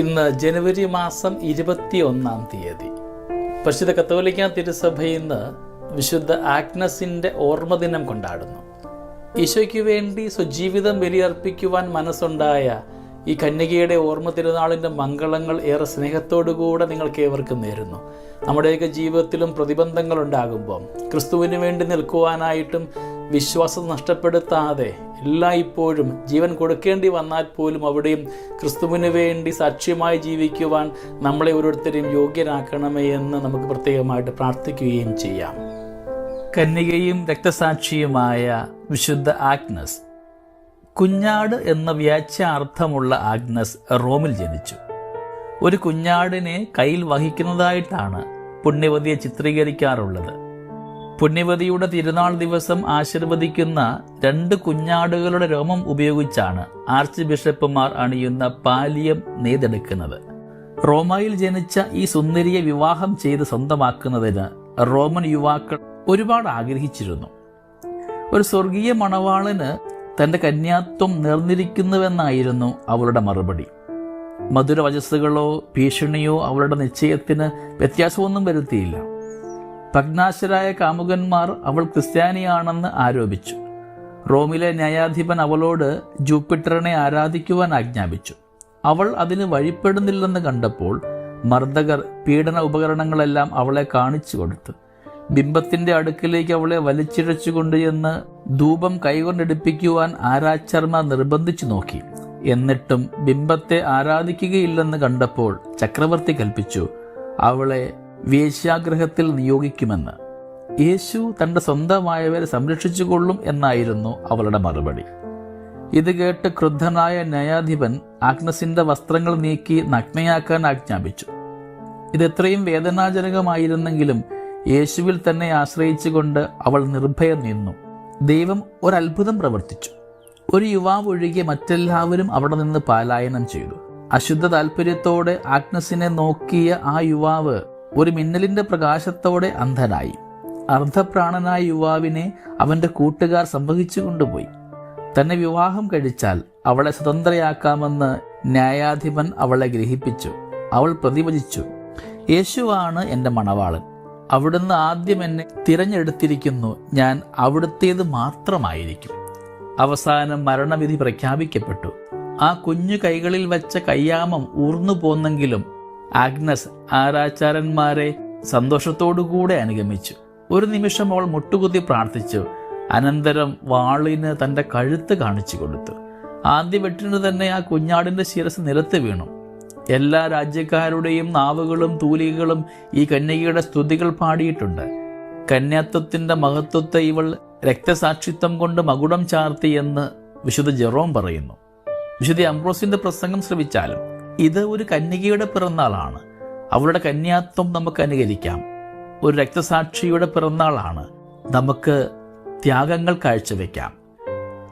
ഇന്ന് ജനുവരി മാസം ഇരുപത്തി ഒന്നാം തീയതി. പരിശുദ്ധ കത്തോലിക്ക തിരുസഭ ഇന്ന് വിശുദ്ധ ആഗ്നസിന്റെ ഓർമ്മദിനം കൊണ്ടാടുന്നു. ഈശോയ്ക്ക് വേണ്ടി സ്വജീവിതം ബലിയർപ്പിക്കുവാൻ മനസ്സുണ്ടായ ഈ കന്യകയുടെ ഓർമ്മ തിരുനാളിന്റെ മംഗളങ്ങൾ ഏറെ സ്നേഹത്തോടുകൂടെ നിങ്ങൾക്ക് ഏവർക്കും നേരുന്നു. നമ്മുടെയൊക്കെ ജീവിതത്തിലും പ്രതിബന്ധങ്ങൾ ഉണ്ടാകുമ്പോൾ ക്രിസ്തുവിന് വേണ്ടി നിൽക്കുവാനായിട്ടും വിശ്വാസം നഷ്ടപ്പെടുത്താതെ എല്ലായ്പ്പോഴും ജീവൻ കൊടുക്കേണ്ടി വന്നാൽ പോലും അവിടെയും ക്രിസ്തുവിന് വേണ്ടി സാക്ഷ്യമായി ജീവിക്കുവാൻ നമ്മളെ ഓരോരുത്തരെയും യോഗ്യരാക്കണമേ എന്ന് നമുക്ക് പ്രത്യേകമായിട്ട് പ്രാർത്ഥിക്കുകയും ചെയ്യാം. കന്യകയും രക്തസാക്ഷിയുമായ വിശുദ്ധ ആഗ്നസ് കുഞ്ഞാട് എന്ന വ്യാഖ്യാർത്ഥമുള്ള ആഗ്നസ് റോമിൽ ജനിച്ചു. ഒരു കുഞ്ഞാടിനെ കയ്യിൽ വഹിക്കുന്നതായിട്ടാണ് പുണ്യവതിയെ ചിത്രീകരിക്കാറുള്ളത്. പുണ്യവതിയുടെ തിരുനാൾ ദിവസം ആശീർവദിക്കുന്ന രണ്ട് കുഞ്ഞാടുകളുടെ രോമം ഉപയോഗിച്ചാണ് ആർച്ച് ബിഷപ്പുമാർ അണിയുന്ന പാലിയം നെയ്തെടുക്കുന്നത്. റോമയിൽ ജനിച്ച ഈ സുന്ദരിയെ വിവാഹം ചെയ്ത് സ്വന്തമാക്കുന്നതിന് റോമൻ യുവാക്കൾ ഒരുപാട് ആഗ്രഹിച്ചിരുന്നു. ഒരു സ്വർഗീയ മണവാളന് തന്റെ കന്യാത്വം നേർന്നിരിക്കുന്നുവെന്നായിരുന്നു അവളുടെ മറുപടി. മധുരവചസ്സുകളോ ഭീഷണിയോ അവളുടെ നിശ്ചയത്തിന് വ്യത്യാസമൊന്നും വരുത്തിയില്ല. ഭഗ്നാശരായ കാമുകന്മാർ അവൾ ക്രിസ്ത്യാനിയാണെന്ന് ആരോപിച്ചു. റോമിലെ ന്യായാധിപൻ അവളോട് ജൂപ്പിറ്ററിനെ ആരാധിക്കുവാൻ ആജ്ഞാപിച്ചു. അവൾ അതിന് വഴിപ്പെടുന്നില്ലെന്ന് കണ്ടപ്പോൾ മർദ്ദകർ പീഡന ഉപകരണങ്ങളെല്ലാം അവളെ കാണിച്ചു കൊടുത്തു. ബിംബത്തിന്റെ അടുക്കിലേക്ക് അവളെ വലിച്ചിഴച്ചുകൊണ്ട് ചെന്ന് ധൂപം കൈകൊണ്ടെടുപ്പിക്കുവാൻ ആരാച്ചർമ്മ നിർബന്ധിച്ചു നോക്കി. എന്നിട്ടും ബിംബത്തെ ആരാധിക്കുകയില്ലെന്ന് കണ്ടപ്പോൾ ചക്രവർത്തി കൽപ്പിച്ചു അവളെ വേശ്യാഗ്രഹത്തിൽ നിയോഗിക്കുമെന്ന്. യേശു തന്റെ സ്വന്തമായവരെ സംരക്ഷിച്ചുകൊള്ളും എന്നായിരുന്നു അവളുടെ മറുപടി. ഇത് കേട്ട് ക്രുദ്ധനായ ന്യായാധിപൻ ആഗ്നസിന്റെ വസ്ത്രങ്ങൾ നീക്കി നഗ്നയാക്കാൻ ആജ്ഞാപിച്ചു. ഇത് എത്രയും വേദനാജനകമായിരുന്നെങ്കിലും യേശുവിൽ തന്നെ ആശ്രയിച്ചുകൊണ്ട് അവൾ നിർഭയം നിന്നു. ദൈവം ഒരത്ഭുതം പ്രവർത്തിച്ചു. ഒരു യുവാവ് ഒഴികെ മറ്റെല്ലാവരും അവിടെ നിന്ന് പാലായനം ചെയ്തു. അശുദ്ധ താല്പര്യത്തോടെ ആഗ്നസിനെ നോക്കിയ ആ യുവാവ് ഒരു മിന്നലിന്റെ പ്രകാശത്തോടെ അന്ധനായി. അർദ്ധപ്രാണനായ യുവാവിനെ അവന്റെ കൂട്ടുകാർ സംവഹിച്ചു കൊണ്ടുപോയി. തന്നെ വിവാഹം കഴിച്ചാൽ അവളെ സ്വതന്ത്രയാക്കാമെന്ന് ന്യായാധിപൻ അവളെ ഗ്രഹിപ്പിച്ചു. അവൾ പ്രതിഭജിച്ചു യേശുവാണ് എന്റെ മണവാളൻ. അവിടുന്ന് ആദ്യം എന്നെ തിരഞ്ഞെടുത്തിരിക്കുന്നു. ഞാൻ അവിടുത്തേത് മാത്രമായിരിക്കും. അവസാനം മരണവിധി പ്രഖ്യാപിക്കപ്പെട്ടു. ആ കുഞ്ഞു കൈകളിൽ വെച്ച കയ്യാമം ഊർന്നു പോന്നെങ്കിലും ആഗ്നസ് ആരാച്ചാരന്മാരെ സന്തോഷത്തോടുകൂടെ അനുഗമിച്ചു. ഒരു നിമിഷം അവൾ മുട്ടുകുത്തി പ്രാർത്ഥിച്ചു. അനന്തരം വാളിന് തന്റെ കഴുത്ത് കാണിച്ചു കൊടുത്തു. ആദ്യ വെട്ടിന് തന്നെ ആ കുഞ്ഞാടിന്റെ ശിരസ് നിലത്ത് വീണു. എല്ലാ രാജ്യക്കാരുടെയും നാവുകളും തൂലികകളും ഈ കന്യകയുടെ സ്തുതികൾ പാടിയിട്ടുണ്ട്. കന്യാത്വത്തിന്റെ മഹത്വത്തെ ഇവൾ രക്തസാക്ഷിത്വം കൊണ്ട് മകുടം ചാർത്തി എന്ന് വിശുദ്ധ ജെറോം പറയുന്നു. വിശുദ്ധ അംബ്രോസിന്റെ പ്രസംഗം ശ്രവിച്ചാലും ഇത് ഒരു കന്യകയുടെ പിറന്നാളാണ്. അവളുടെ കന്യാത്വം നമുക്ക് അനുകരിക്കാം. ഒരു രക്തസാക്ഷിയുടെ പിറന്നാളാണ്. നമുക്ക് ത്യാഗങ്ങൾ കാഴ്ചവെക്കാം.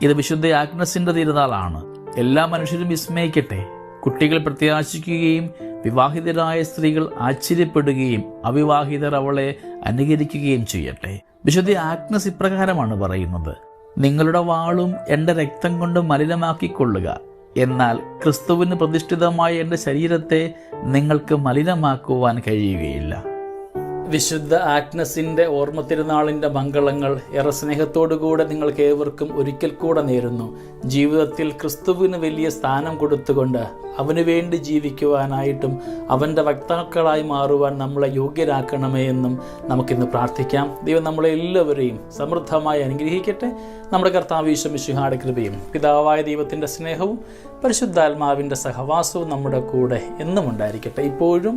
ഇത് വിശുദ്ധ ആഗ്നസിന്റെ തിരുനാളാണ്. എല്ലാ മനുഷ്യരും വിസ്മയിക്കട്ടെ. കുട്ടികൾ പ്രത്യാശിക്കുകയും വിവാഹിതരായ സ്ത്രീകൾ ആശ്ചര്യപ്പെടുകയും അവിവാഹിതർ അവളെ അനുകരിക്കുകയും ചെയ്യട്ടെ. വിശുദ്ധ ആഗ്നസ് ഇപ്രകാരമാണ് പറയുന്നത്. നിങ്ങളുടെ വാളും എന്റെ രക്തം കൊണ്ട് മലിനമാക്കിക്കൊള്ളുക. എന്നാൽ ക്രിസ്തുവിന് പ്രതിഷ്ഠിതമായ എന്റെ ശരീരത്തെ നിങ്ങൾക്ക് മലിനമാക്കുവാൻ കഴിയുകയില്ല. വിശുദ്ധ ആഗ്നസിന്റെ ഓർമ്മ തിരുനാളിന്റെ മംഗളങ്ങൾ ഏറെ സ്നേഹത്തോടുകൂടെ നിങ്ങൾക്ക് ഏവർക്കും ഒരിക്കൽ കൂടെ നേരുന്നു. ജീവിതത്തിൽ ക്രിസ്തുവിന് വലിയ സ്ഥാനം കൊടുത്തുകൊണ്ട് അവന് വേണ്ടി ജീവിക്കുവാനായിട്ടും അവന്റെ വക്താക്കളായി മാറുവാൻ നമ്മളെ യോഗ്യരാക്കണമേ എന്നും നമുക്കിന്ന് പ്രാർത്ഥിക്കാം. ദൈവം നമ്മളെ എല്ലാവരെയും സമൃദ്ധമായി അനുഗ്രഹിക്കട്ടെ. നമ്മുടെ കർത്താവീശ്വം വിശുഹാടെ കൃപയും പിതാവായ ദൈവത്തിന്റെ സ്നേഹവും പരിശുദ്ധാത്മാവിന്റെ സഹവാസവും നമ്മുടെ കൂടെ എന്നും ഉണ്ടായിരിക്കട്ടെ. ഇപ്പോഴും